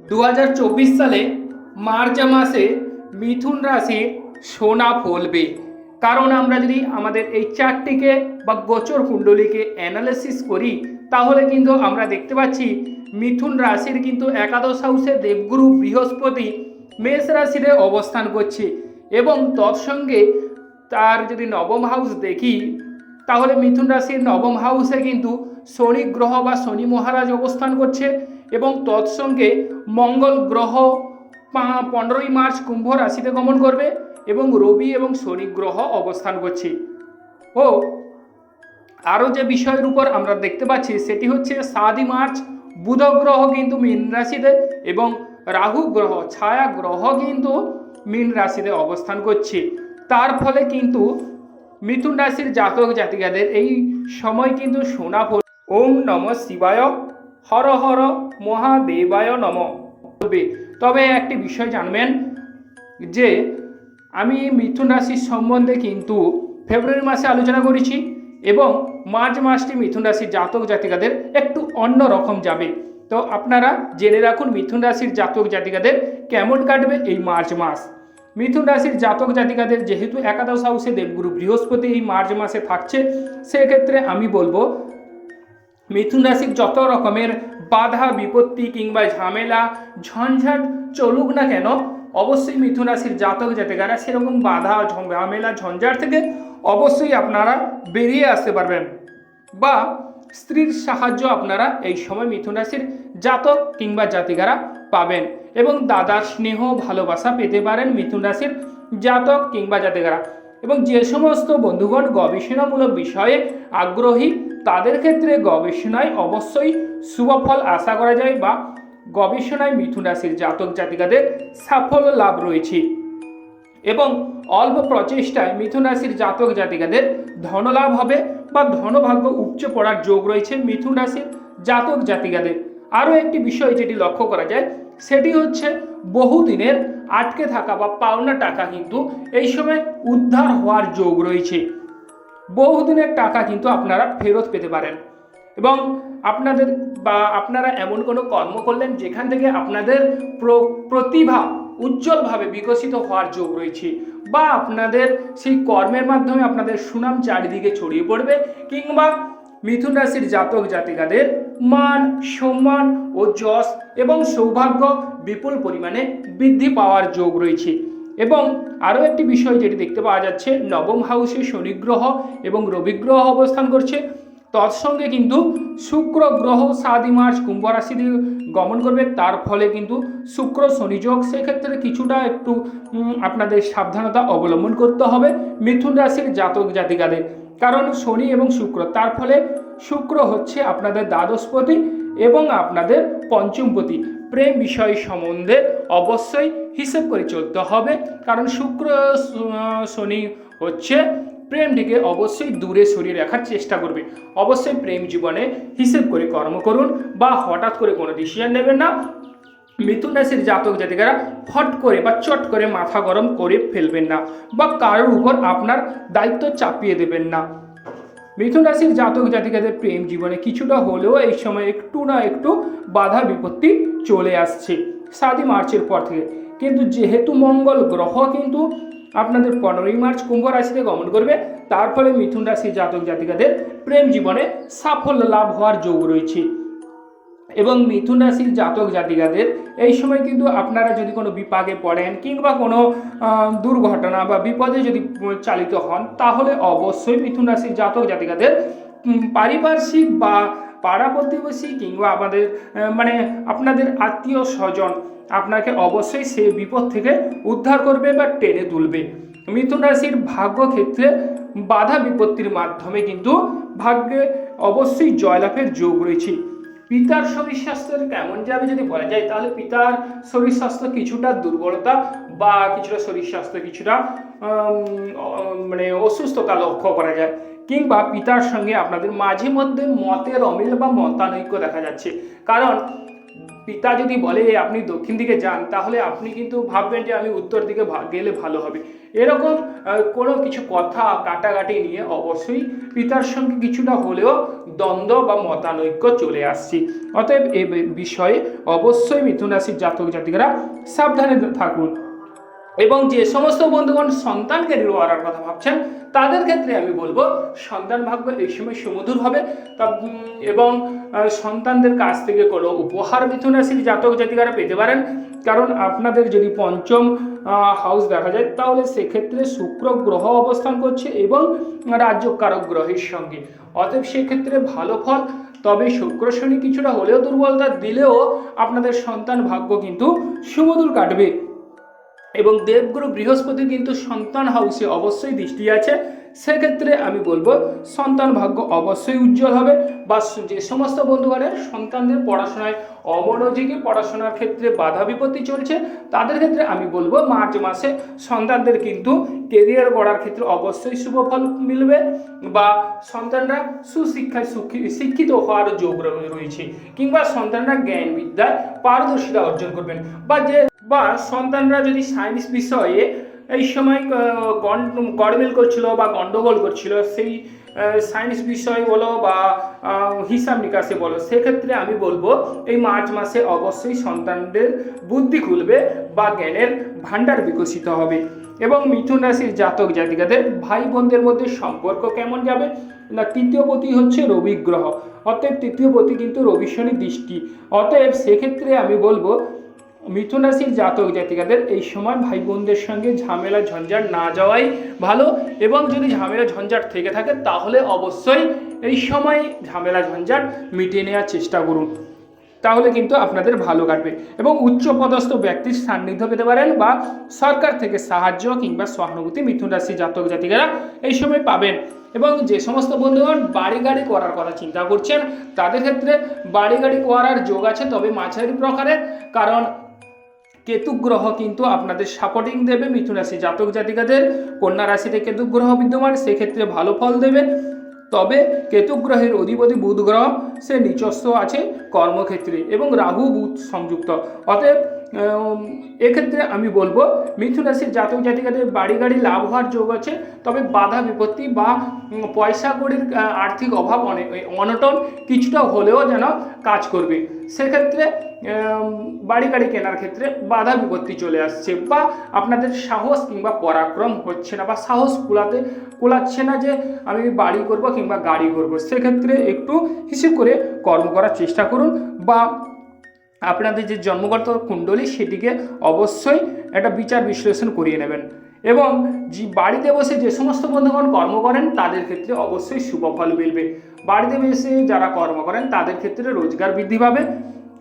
দু হাজার চব্বিশ সালে মার্চ মাসে মিথুন রাশি সোনা ফলবে। কারণ আমরা যদি আমাদের এই চারটিকে বা গোচর কুণ্ডলীকে অ্যানালিসিস করি, তাহলে কিন্তু আমরা দেখতে পাচ্ছি মিথুন রাশির কিন্তু একাদশ হাউসে দেবগুরু বৃহস্পতি মেষ রাশিতে অবস্থান করছে এবং তৎসঙ্গে তার যদি নবম হাউস দেখি, তাহলে মিথুন রাশির নবম হাউসে কিন্তু শনি গ্রহ বা শনি মহারাজ অবস্থান করছে। এবং তৎসঙ্গে মঙ্গল গ্রহ পনেরোই মার্চ কুম্ভ রাশিতে গমন করবে এবং রবি এবং শনি গ্রহ অবস্থান করছে। ও, আরও যে বিষয়ের উপর আমরা দেখতে পাচ্ছি সেটি হচ্ছে সাতই মার্চ বুধ গ্রহ কিন্তু মীন রাশিতে এবং রাহু গ্রহ, ছায়া গ্রহ কিন্তু মীন রাশিতে অবস্থান করছে। তার ফলে কিন্তু মিথুন রাশির জাতক জাতিকাদের এই সময় কিন্তু সোনা ওম নম শিবায়। হর হর মহাদেবায় নম। তবে তবে একটি বিষয় জানবেন যে, আমি মিথুন রাশির সম্বন্ধে কিন্তু ফেব্রুয়ারি মাসে আলোচনা করেছি এবং মার্চ মাসটি মিথুন রাশির জাতক জাতিকাদের একটু অন্য রকম যাবে। তো আপনারা জেনে রাখুন মিথুন রাশির জাতক জাতিকাদের কেমন কাটবে এই মার্চ মাস। মিথুন রাশির জাতক জাতিকাদের যেহেতু একাদশ হাউসে দেবগুরু বৃহস্পতি এই মার্চ মাসে থাকছে, সেক্ষেত্রে আমি বলব মিথুন রাশির যত রকমের বাধা, বিপত্তি কিংবা ঝামেলা, ঝঞ্ঝাট চলুক না কেন, অবশ্যই মিথুন রাশির জাতক জাতিকারা সেরকম বাধা ঝামেলা, ঝঞ্ঝাট থেকে অবশ্যই আপনারা বেরিয়ে আসতে পারবেন বা স্ত্রীর সাহায্য আপনারা এই সময় মিথুন রাশির জাতক কিংবা জাতিকারা পাবেন এবং দাদার স্নেহ, ভালোবাসা পেতে পারেন মিথুন রাশির জাতক কিংবা জাতিকারা। এবং যে সমস্ত বন্ধুগণ গবেষণামূলক বিষয়ে আগ্রহী, তাদের ক্ষেত্রে গবেষণায় অবশ্যই শুভফল আশা করা যায় বা গবেষণায় মিথুন রাশির জাতক জাতিকাদের সাফল্য লাভ রয়েছে। এবং অল্প প্রচেষ্টায় মিথুন রাশির জাতক জাতিকাদের ধনলাভ হবে বা ধনভাগ্য উপচে পড়ার যোগ রয়েছে মিথুন রাশির জাতক জাতিকাদের। আরও একটি বিষয় যেটি লক্ষ্য করা যায় সেটি হচ্ছে বহুদিনের আটকে থাকা বা পাওনা টাকা কিন্তু এই সময় উদ্ধার হওয়ার যোগ রয়েছে। বহুদিনের টাকা কিন্তু আপনারা ফেরত পেতে পারেন এবং আপনাদের বা আপনারা এমন কোনো কর্ম করলেন যেখান থেকে আপনাদের প্র- প্রতিভা উজ্জ্বলভাবে বিকশিত হওয়ার যোগ রয়েছে বা আপনাদের সেই কর্মের মাধ্যমে আপনাদের সুনাম চারিদিকে ছড়িয়ে পড়বে কিংবা মিথুন রাশির জাতক জাতিকাদের মান, সম্মান ও যশ এবং সৌভাগ্য বিপুল পরিমাণে বৃদ্ধি পাওয়ার যোগ রয়েছে। এবং আরও একটি বিষয় যেটি দেখতে পাওয়া যাচ্ছে, নবম হাউসে শনি গ্রহ এবং রবি গ্রহ অবস্থান করছে। তৎসঙ্গে কিন্তু শুক্র গ্রহ সাতই মার্চ কুম্ভ রাশি দিয়ে গমন করবে। তার ফলে কিন্তু শুক্র শনিযোগ সেক্ষেত্রে কিছুটা একটু আপনাদের সাবধানতা অবলম্বন করতে হবে মিথুন রাশির জাতক জাতিকাদের। কারণ শনি এবং শুক্র, তার ফলে শুক্র হচ্ছে আপনাদের দ্বাদশপতি এবং আপনাদের পঞ্চমপতি। প্রেম বিষয় সম্বন্ধে অবশ্যই হিসেব করে চলতে হবে, কারণ শুক্র শনি হচ্ছে প্রেমটিকে অবশ্যই দূরে সরিয়ে রাখার চেষ্টা করবে। অবশ্যই প্রেম জীবনে হিসেব করে কর্ম করুন বা হঠাৎ করে কোনো ডিসিশন নেবেন না। মিথুন রাশির জাতক জাতিকারা ফট করে বা চট করে মাথা গরম করে ফেলবেন না বা কারোর উপর আপনার দায়িত্ব চাপিয়ে দেবেন না। মিথুন রাশির জাতক জাতিকাদের প্রেম জীবনে কিছুটা হলেও এই সময় একটু না একটু বাধা বিপত্তি চলে আসছে সাতই মার্চের পর থেকে। কিন্তু যেহেতু মঙ্গল গ্রহ কিন্তু আপনাদের পনেরোই মার্চ কুম্ভ রাশিতে গমন করবে, তার ফলে মিথুন রাশির জাতক জাতিকাদের প্রেম জীবনে সাফল্য লাভ হওয়ার যোগ রয়েছে। এবং মিথুন রাশির জাতক জাতিকাদের, এই সময় কিন্তু আপনারা যদি কোনো বিপাকে পড়েন কিংবা কোনো দুর্ঘটনা বা বিপদে যদি চালিত হন, তাহলে অবশ্যই মিথুন রাশির জাতক জাতিকাদের পারিপার্শ্বিক বা পাড়া প্রতিবেশী কিংবা আমাদের মানে আপনাদের আত্মীয় স্বজন আপনাকে অবশ্যই সে বিপদ থেকে উদ্ধার করবে বা টেনে তুলবে। মিথুন রাশির ভাগ্য ক্ষেত্রে বাধা বিপত্তির মাধ্যমে কিন্তু ভাগ্যে অবশ্যই জয়লাভের যোগ রয়েছে। পিতার শরীর স্বাস্থ্যের কেমন যাবে যদি বলা যায় তাহলে পিতার শরীর স্বাস্থ্য কিছুটা দুর্বলতা বা কিছুটা শরীর স্বাস্থ্য কিছুটা মানে অসুস্থতা লক্ষ্য করা যায়। কিংবা পিতার সঙ্গে আপনাদের মাঝে মধ্যে মতের অমিল বা মতানৈক্য দেখা যাচ্ছে। কারণ পিতা যদি বলে আপনি দক্ষিণ দিকে যান, তাহলে আপনি কিন্তু ভাববেন যে আমি উত্তর দিকে গেলে ভালো হবে। এরকম কোনো কিছু কথা কাটাকাটি নিয়ে অবশ্যই পিতার সঙ্গে কিছুটা হলেও দ্বন্দ্ব বা মতানৈক্য চলে আসছি। অতএব এ বিষয়ে অবশ্যই মিথুন রাশির জাতক জাতিকারা সাবধানে থাকুন। এবং যে সমস্ত বন্ধুগণ সন্তানকে করার কথা ভাবছেন, তাদের ক্ষেত্রে আমি বলব, সন্তান ভাগ্য এই সময় সুমধুর হবে। এবং সন্তানদের কাছ থেকে কোনো উপহার মিথুন রাশির জাতক জাতিকারা পেতে পারেন। কারণ আপনাদের যদি পঞ্চম হাউস দেখা যায়, তাহলে সেক্ষেত্রে শুক্র গ্রহ অবস্থান করছে এবং রাজ্য কারক গ্রহের সঙ্গে। অতএব সেক্ষেত্রে ভালো ফল। তবে শুক্র শনি কিছুটা হলেও দুর্বলতা দিলেও আপনাদের সন্তান ভাগ্য কিন্তু সুমধুর কাটবে। এবং দেবগুরু বৃহস্পতি কিন্তু সন্তান হাউসে অবশ্যই দৃষ্টি আছে। সেক্ষেত্রে আমি বলব সন্তান ভাগ্য অবশ্যই উজ্জ্বল হবে। বা যে সমস্ত বন্ধুগণের সন্তানদের পড়াশোনায় অমনোযোগী পড়াশোনার ক্ষেত্রে বাধা বিপত্তি চলছে, তাদের ক্ষেত্রে আমি বলব মার্চ মাসে সন্তানদের কিন্তু কেরিয়ার গড়ার ক্ষেত্রে অবশ্যই শুভ ফল মিলবে বা সন্তানরা সুশিক্ষায় শিক্ষিত হওয়ার যোগ রয়েছে। কিংবা সন্তানরা জ্ঞান বিদ্যায় পারদর্শিতা অর্জন করবেন। বা যে, বা সন্তানরা যদি সায়েন্স বিষয়ে এই সময় গড়মিল করছিল বা গন্ডগোল করছিল, সেই সায়েন্স বিষয় বলো বা হিসাব নিকাশে বলো, সেক্ষেত্রে আমি বলব, এই মার্চ মাসে অবশ্যই সন্তানদের বুদ্ধি খুলবে বা জ্ঞানের ভাণ্ডার বিকশিত হবে। এবং মিথুন রাশির জাতক জাতিকাদের ভাই বোনদের মধ্যে সম্পর্ক কেমন যাবে? না, তৃতীয় পতি হচ্ছে রবি গ্রহ, অতএব তৃতীয় পতি কিন্তু রবি শনি দৃষ্টি। অতএব সেক্ষেত্রে আমি বলব মিথুন রাশির জাতক জাতিকাদের এই সময় ভাই বোনদের সঙ্গে ঝামেলা, ঝঞ্ঝাট না যাওয়াই ভালো এবং যদি ঝামেলা, ঝঞ্ঝাট থেকে থাকে তাহলে অবশ্যই এই সময় ঝামেলা, ঝঞ্ঝাট মিটিয়ে নেওয়ার চেষ্টা করুন। তাহলে কিন্তু আপনাদের ভালো কাটবে এবং উচ্চপদস্থ ব্যক্তির সান্নিধ্য পেতে পারেন বা সরকার থেকে সাহায্য কিংবা সহানুভূতি মিথুন রাশি জাতক জাতিকারা এই সময় পাবেন এবং যে সমস্ত বন্ধুগণ বাড়ি গাড়ি করার কথা চিন্তা করছেন, তাদের ক্ষেত্রে বাড়ি গাড়ি করার যোগ আছে তবে মাঝারি প্রকারের। কারণ কেতু গ্রহ কিন্তু আপনাদের সাপোর্টিং দেবে, মিথুন রাশি জাতক জাতিকাদের, কন্যা রাশিতে কেতু গ্রহ বিদ্যমান, সেক্ষেত্রে ভালো ফল দেবে। তবে কেতু গ্রহের অধিপতি বুধ গ্রহ, সে নিজস্ব আছে কর্মক্ষেত্রে এবং রাহু বুধ সংযুক্ত। অতএব এক্ষেত্রে আমি বলব, মিথুন রাশির জাতক জাতিকাদের বাড়ি গাড়ি লাভ হওয়ার যোগ আছে, তবে বাধা বিপত্তি বা পয়সা কড়ির আর্থিক অভাব অনেক অনটন কিছুটা হলেও যেন কাজ করবে। সেক্ষেত্রে বাড়ি গাড়ি কেনার ক্ষেত্রে বাধা বিপত্তি চলে আসছে বা আপনাদের সাহস কিংবা পরাক্রম হচ্ছে না বা সাহস কুলাতে, কুলাচ্ছে না যে আমি বাড়ি করব কিংবা গাড়ি করব। সেক্ষেত্রে একটু হিসেব করে কর্ম করার চেষ্টা করুন বা আপনাদের যে জন্মগত কুণ্ডলী সেটিকে অবশ্যই একটা বিচার বিশ্লেষণ করিয়ে নেবেন। এবং যে বাড়িতে বসে যে সমস্ত বন্ধুগণ কর্ম করেন, তাদের ক্ষেত্রে অবশ্যই শুভ ফল মিলবে। বাড়িতে বসে যারা কর্ম করেন, তাদের ক্ষেত্রে রোজগার বৃদ্ধি পাবে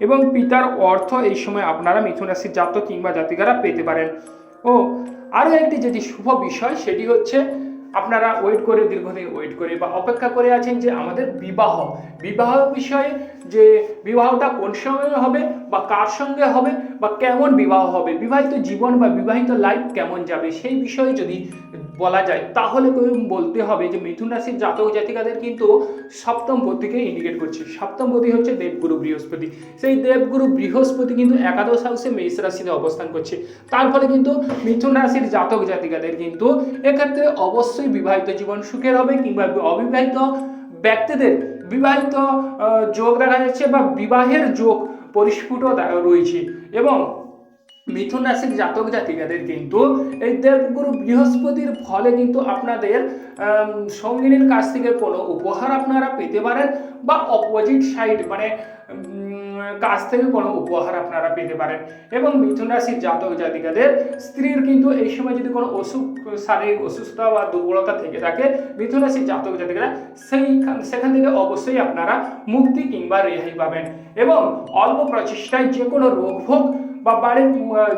এবং পিতার অর্থ এই সময় আপনারা মিথুন রাশির জাতক কিংবা জাতিকারা পেতে পারেন। ও আরও একটি যেটি শুভ বিষয়, সেটি হচ্ছে আপনারা ওয়েট করে দীর্ঘদিন ওয়েট করে বা অপেক্ষা করে আছেন যে আমাদের বিবাহ বিবাহ বিষয়ে যে বিবাহটা কোন সময় হবে বা কার সঙ্গে হবে বা কেমন বিবাহ হবে, বিবাহিত জীবন বা বিবাহিত লাইফ কেমন যাবে সেই বিষয়ে যদি বলা যায়। তাহলে বলতে হবে যে মিথুন রাশির জাতক জাতিকাদের কিন্তু সপ্তম পতিকে ইন্ডিকেট করছে। সপ্তম পতি হচ্ছে দেবগুরু বৃহস্পতি। সেই দেবগুরু বৃহস্পতি কিন্তু একাদশ হাউসে মেষ রাশিতে অবস্থান করছে। তার ফলে কিন্তু মিথুন রাশির জাতক জাতিকাদের কিন্তু এক্ষেত্রে অবশ্যই বিবাহিত জীবন সুখের হবে কিংবা অবিবাহিত ব্যক্তিদের বিবাহিত যোগ দেখা যাচ্ছে বা বিবাহের যোগ পরিস্ফুট রয়েছে। এবং মিথুন রাশির জাতক জাতিকাদের কিন্তু এই দেবগুরু বৃহস্পতির ফলে কিন্তু আপনাদের সঙ্গিনীর কাছ থেকে কোনো উপহার আপনারা পেতে পারেন বা অপোজিট সাইড মানে কাছ থেকে কোনো উপহার আপনারা পেতে পারেন। এবং মিথুন রাশির জাতক জাতিকাদের স্ত্রীর কিন্তু এই সময় যদি কোনো অসুখ, শারীরিক অসুস্থতা বা দুর্বলতা থেকে থাকে, মিথুন রাশির জাতক জাতিকারা সেইখান, সেখান থেকে অবশ্যই আপনারা মুক্তি কিংবা রেহাই পাবেন। এবং অল্প প্রচেষ্টায় যে কোনো রোগ ভোগ বা বাড়ির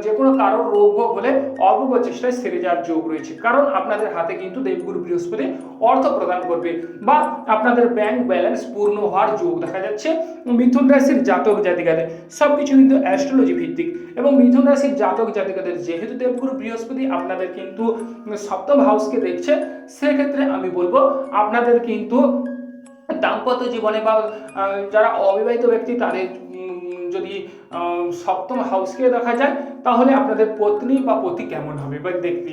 যে কোনো কারোর রোগ ভোগ হলে অল্প প্রচেষ্টায় সেরে যাওয়ার যোগ রয়েছে। কারণ আপনাদের হাতে কিন্তু দেবগুরু বৃহস্পতি অর্থ প্রদান করবে বা আপনাদের ব্যাংক ব্যালেন্স পূর্ণ হওয়ার যোগ দেখা যাচ্ছে। মিথুন রাশির জাতক জাতিকাদের সব কিছু কিন্তু অ্যাস্ট্রোলজি ভিত্তিক এবং মিথুন রাশির জাতক জাতিকাদের, যেহেতু দেবগুরু বৃহস্পতি আপনাদের কিন্তু সপ্তম হাউসকে দেখছে, সেক্ষেত্রে আমি বলব আপনাদের কিন্তু দাম্পত্য জীবনে বা যারা অবিবাহিত ব্যক্তি তাদের সপ্তম হাউসকে দেখা যায়, তাহলে আপনাদের পত্নী বা পতি কেমন হবে? বা দেখতে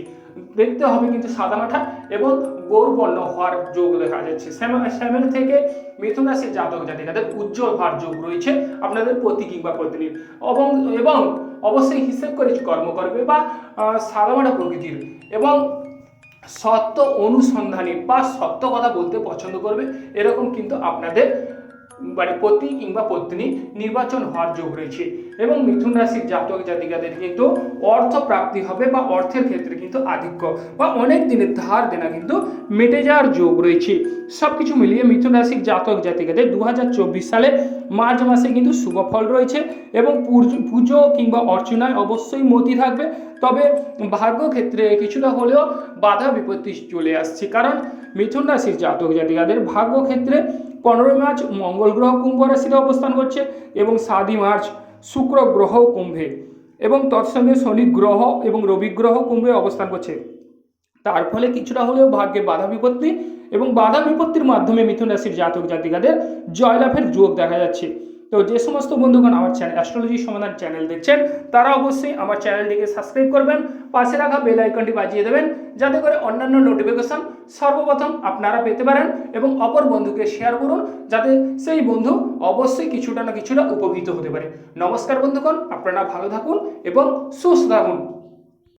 দেখতে হবে কিন্তু সাদা সাদামাঠা এবং গৌরবর্ণ হওয়ার যোগ দেখা যাচ্ছে। সেভেন থেকে মিথুন রাশির জাতক জাতিকাদের উজ্জ্বল হওয়ার যোগ রয়েছে আপনাদের পতি কিংবা পত্নীর। এবং এবং অবশ্যই হিসেব করে কর্ম করবে বা সাদামাটা প্রকৃতির। এবং সত্য অনুসন্ধানী বা সত্য কথা বলতে পছন্দ করবে, এরকম কিন্তু আপনাদের মানে পতি কিংবা পত্নী নির্বাচন হওয়ার যোগ রয়েছে। এবং মিথুন রাশির জাতক জাতিকাদের কিন্তু অর্থ প্রাপ্তি হবে বা অর্থের ক্ষেত্রে কিন্তু আধিক্য বা অনেক দিনের ধার দেনা কিন্তু মেটে যাওয়ার যোগ রয়েছে। সব কিছু মিলিয়ে মিথুন রাশির জাতক জাতিকাদের দু হাজার চব্বিশ সালে মার্চ মাসে কিন্তু শুভ ফল রয়েছে এবং পুজো কিংবা অর্চনায় অবশ্যই মতি থাকবে। তবে ভাগ্য ক্ষেত্রে কিছুটা হলেও বাধা বিপত্তি চলে আসছে কারণ মিথুন রাশির জাতক জাতিকাদের ভাগ্য ক্ষেত্রে পনেরোই মার্চ মঙ্গল গ্রহ কুম্ভ রাশিতে অবস্থান করছে এবং সাতই মার্চ শুক্র গ্রহ কুম্ভে এবং তৎসঙ্গে শনি গ্রহ এবং রবি গ্রহ কুম্ভে অবস্থান করছে। তার ফলে কিছুটা হলেও ভাগ্যে বাধা বিপত্তি এবং বাধা বিপত্তির মাধ্যমে মিথুন রাশির জাতক জাতিকাদের জয়লাভের যোগ দেখা যাচ্ছে। তো যে সমস্ত বন্ধুগণ আমার চ্যানেল অ্যাস্ট্রোলজি সমাধান চ্যানেল দেখছেন, তারা অবশ্যই আমার চ্যানেলটিকে সাবস্ক্রাইব করবেন, পাশে রাখা বেল আইকনটি বাজিয়ে দেবেন, যাতে করে অন্যান্য নোটিফিকেশন সর্বপ্রথম আপনারা পেতে পারেন এবং অপর বন্ধুকে শেয়ার করুন, যাতে সেই বন্ধু অবশ্যই কিছুটা না কিছুটা উপকৃত হতে পারে। নমস্কার বন্ধুগণ, আপনারা ভালো থাকুন এবং সুস্থ থাকুন।